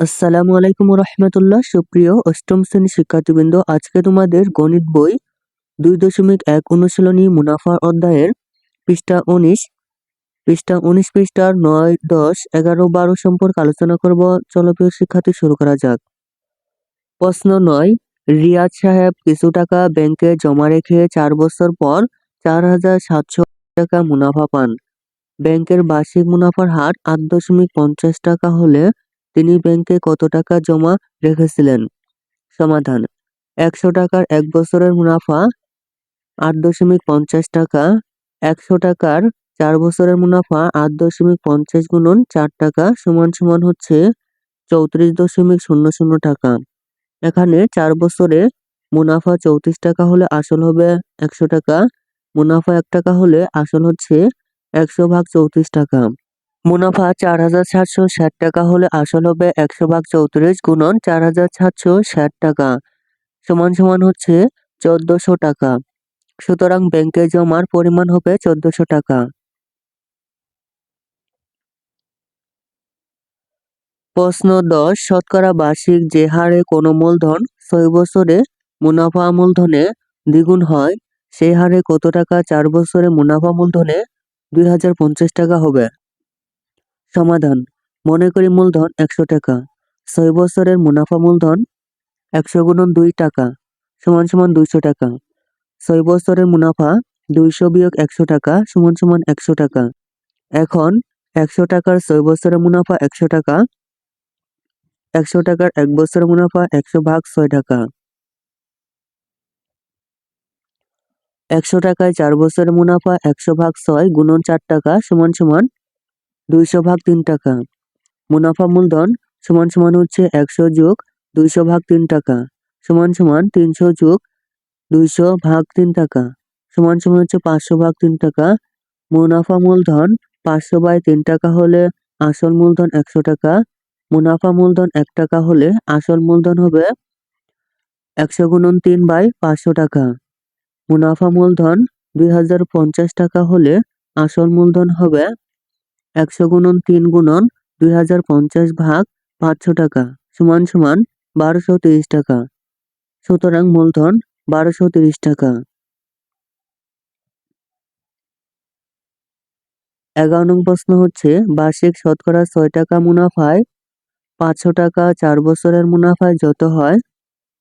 আসসালামু আলাইকুম রহমতুল্লাহ। সুপ্রিয় অষ্টম শ্রেণি শিক্ষার্থীবৃন্দ, আজকে তোমাদের গণিত বই দুই দশমিক এক অনুশীলনী মুনাফার অধ্যায়ের পৃষ্ঠা উনিশ। পৃষ্ঠা উনিশ পৃষ্ঠার নয়, দশ, এগারো, বারো সম্পর্কে আলোচনা করব। চলো প্রিয় শিক্ষার্থী, শুরু করা যাক। প্রশ্ন নয়, রিয়াজ সাহেব কিছু টাকা ব্যাংকে জমা রেখে চার বছর পর চার হাজার সাতশো টাকা মুনাফা পান। ব্যাংকের বার্ষিক মুনাফার হার আট দশমিক পঞ্চাশ টাকা হলে তিনি ব্যাংকে কত টাকা জমা রেখেছিলেন? সমাধান, একশো টাকার এক বছরের মুনাফা, আট দশমিক পঞ্চাশ টাকা, একশো টাকার চার বছরের মুনাফা, আট দশমিক পঞ্চাশ গুণন চার টাকা সমান সমান হচ্ছে চৌত্রিশ দশমিক শূন্য শূন্য টাকা। এখানে চার বছরে মুনাফা চৌত্রিশ টাকা হলে আসল হবে একশো টাকা, মুনাফা এক টাকা হলে আসল হচ্ছে একশো ভাগ চৌত্রিশ টাকা। মুনাফা চার হাজার সাতশো ষাট টাকা হলে আসল হবে একশো ভাগ চৌত্রিশ গুণন চার হাজার সাতশো ষাট টাকা। সমান সমান হচ্ছে চোদ্দশো টাকা। সুতরাং ব্যাংকে জমার পরিমাণ হবে চোদ্দশো টাকা। প্রশ্ন দশ, শতকরা বার্ষিক যে হারে কোনো মূলধন ছয় বছরে মুনাফা মূলধনে দ্বিগুণ হয়, সেই হারে কত টাকা চার বছরে মুনাফা মূলধনে দুই হাজার পঞ্চাশ টাকা হবে? সমাধান। মনে করি মূলধন একশো টাকা। ছয় বছরের মুনাফা মূলধন একশো গুণন দুই টাকা, সমান সমান দুইশো টাকা। ছয় বছরের মুনাফা দুইশো বিয়োগ একশো টাকা, সমান সমান একশো টাকা। এখন একশো টাকার ছয় বছরের মুনাফা একশো টাকা, একশো টাকার এক বছরের মুনাফা একশো ভাগ ছয় টাকা। একশো টাকায় চার বছরের মুনাফা একশো ভাগ ছয় গুণন চার টাকা, সমান সমান দুইশো ভাগ তিন টাকা। মুনাফা মূলধন সমান সমান হচ্ছে একশো যোগ দুইশো ভাগ তিন টাকা। সমান সমান তিনশো যোগ দুইশো ভাগ তিন টাকা। সমান সমান হচ্ছে পাঁচশো ভাগ তিন টাকা। মুনাফা মূলধন পাঁচশো বাই তিন টাকা হলে আসল মূলধন একশো টাকা। মুনাফা মূলধন এক টাকা হলে আসল মূলধন হবে একশো গুণন তিন বাই পাঁচশো টাকা। মুনাফা মূলধন দুই হাজার পঞ্চাশ টাকা হলে আসল মূলধন হবে একশো গুণন তিন গুণন দুই হাজার পঞ্চাশ ভাগ পাঁচশো টাকা সমান সমান বারোশো তিরিশ টাকা। সুতরাং মূলধন বারোশো তিরিশ টাকা। এগারো নং প্রশ্ন হচ্ছে, বার্ষিক শতকরা ছয় টাকা মুনাফায় পাঁচশো টাকা চার বছরের মুনাফায় যত হয়,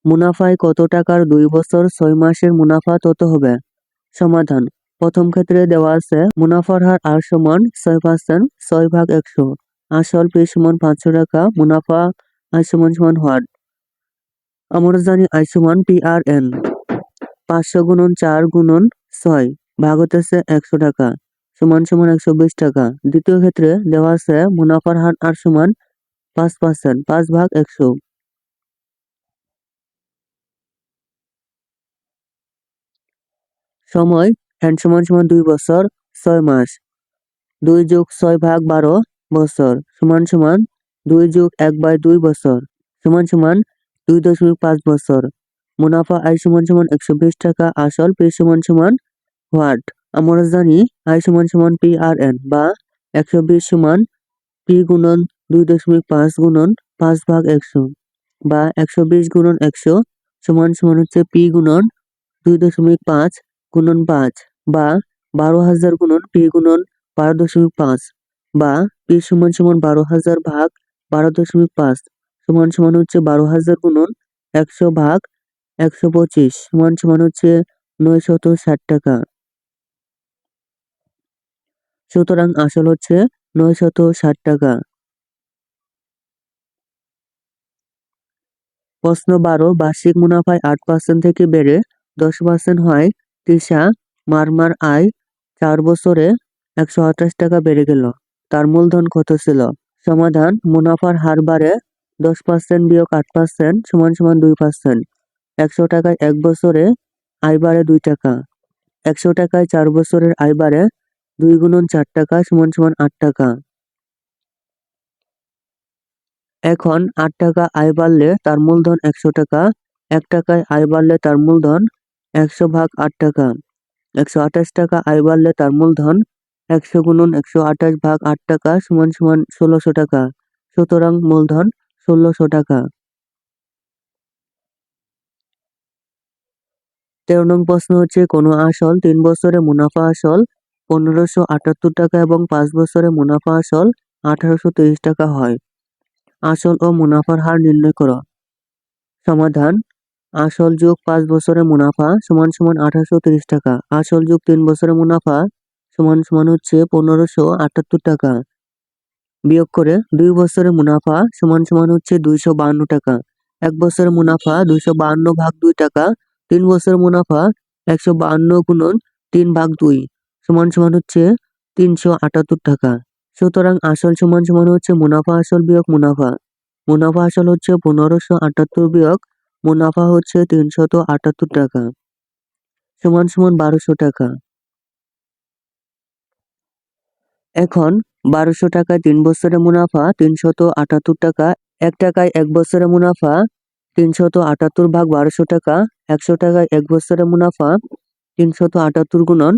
মুনাফায় কত টাকার দুই বছর ছয় মাসের মুনাফা তত হবে? সমাধান প্রথম ক্ষেত্রে দেওয়া আছে মুনাফার হার আর সমান ছয় পার্সেন্ট ছয় ভাগ একশো। আসল পি সমান পাঁচশো টাকা, মুনাফা আই সমান সমান আমরা জানি সমান পি আর এন। পাঁচশো গুণন চার গুণন ছয় ভাগ হতেছে একশো টাকা, সমান সমান একশো বিশ টাকা। দ্বিতীয় ক্ষেত্রে দেওয়া আছে মুনাফার হার আর সমান পাঁচ পার্সেন্ট পাঁচ ভাগ একশো। সময় এন সমান সমান দুই বছর, ছয় মাস। দুই যোগ ছয় ভাগ বারো বছর, সমান সমান দুই যোগ এক বাই দুই বছর, সমান সমান দুই দশমিক পাঁচ বছর। মুনাফা আয় সমান সমান একশো বিশ টাকা, আসল পি সমান সমান হোয়াট? আমরা জানি আয় সমান সমান পি আর এন বা একশো বিশ সমান পি গুণন দুই দশমিক পাঁচ গুণন পাঁচ ভাগ একশো বা একশো বিশ গুণন একশো সমান সমান হচ্ছে পি গুণন দুই দশমিক পাঁচ গুণন পাঁচ। বা বারো হাজার গুণন পি গুণন বারো দশমিক পাঁচ বা পি সমান সমান বারো হাজার ভাগ বারো দশমিক পাঁচ সমান সমান হচ্ছে বারো হাজার গুণন একশো ভাগ একশো পঁচিশ সমান সমান হচ্ছে নয় শত ষাট টাকা। সুতরাং আসল হচ্ছে নয় শত ষাট টাকা। প্রশ্ন বারো, বার্ষিক মুনাফায় আট পার্সেন্ট থেকে বেড়ে দশ পার্সেন্ট হয় তৃষা মারমার আয় চার বছরে একশো আঠাশ টাকা বেড়ে গেল। তার মূলধন কত ছিল? সমাধান, মুনাফার হার বাড়ে দশ পার্সেন্ট বিয়োগ আট পার্সেন্ট সমান সমান দুই পার্সেন্ট একশো টাকায় এক বছরে আয় বাড়ে দুই টাকা। একশো টাকায় চার বছরের আয় বাড়ে দুই গুণন চার টাকা সমান সমান আট টাকা। এখন আট টাকা আয় বাড়লে তার মূলধন একশো টাকা, এক টাকায় আয় বাড়লে তার মূলধন একশো ভাগ আট টাকা। একশো আঠাশ টাকা আয় বাড়লে তার মূলধন একশো গুণন একশো আঠাশ ভাগ আট টাকা সমান সমান ষোলোশো টাকা। সুতরাং মূলধন ষোলোশো টাকা। তেরো নং প্রশ্ন হচ্ছে, কোনো আসল তিন বছরে মুনাফা আসল পনেরোশো আটাত্তর টাকা এবং পাঁচ বছরে মুনাফা আসল আঠারোশো টাকা হয়। আসল ও মুনাফার হার নির্ণয় করো। সমাধান আসল যোগ পাঁচ বছরে মুনাফা সমান সমান আঠারোশো তিরিশ টাকা। আসল যোগ তিন বছরে মুনাফা সমান সমান হচ্ছে পনেরোশো আটাত্তর টাকা। বিয়োগ করে দুই বছরের মুনাফা সমান সমান হচ্ছে দুইশো বাহান্ন টাকা। এক বছরের মুনাফা দুইশো বাহান্ন ভাগ দুই টাকা, তিন বছরের মুনাফা একশো বাহান্ন গুণন তিন ভাগ দুই, সমান সমান হচ্ছে তিনশো আটাত্তর টাকা। সুতরাং আসল সমান সমান হচ্ছে মুনাফা আসল বিয়োগ মুনাফা। মুনাফা আসল হচ্ছে পনেরোশো আটাত্তর বিয়োগ মুনাফা হচ্ছে তিনশত আটাত্তর টাকা। সমান সমান বারোশো টাকা। এখন বারোশো টাকায় তিন বছরের মুনাফা, তিনশত আটাত্তর টাকা এক টাকায় এক বছরের মুনাফা, তিনশত আটাত্তর ভাগ বারোশো টাকা একশো টাকায় এক বছরের মুনাফা, তিনশত আটাত্তর গুণন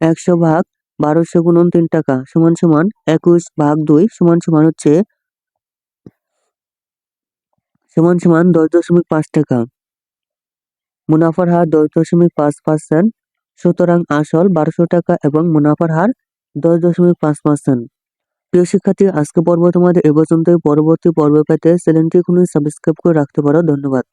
একশো ভাগ বারোশো গুণন তিন টাকা সমান সমান একুশ ভাগ দুই সমান সমান হচ্ছে সমান সমান দশ দশমিক পাঁচ টাকা। মুনাফার হার দশ দশমিক পাঁচ পার্সেন্ট সুতরাং আসল বারোশো টাকা এবং মুনাফার হার দশ দশমিক পাঁচ পার্সেন্ট প্রিয় শিক্ষার্থী আজকে পর্ব তোমাদের এ পর্যন্ত পরবর্তী পর্ব পেতে চ্যানেলটি এখন সাবস্ক্রাইব করে রাখতে পারো। ধন্যবাদ।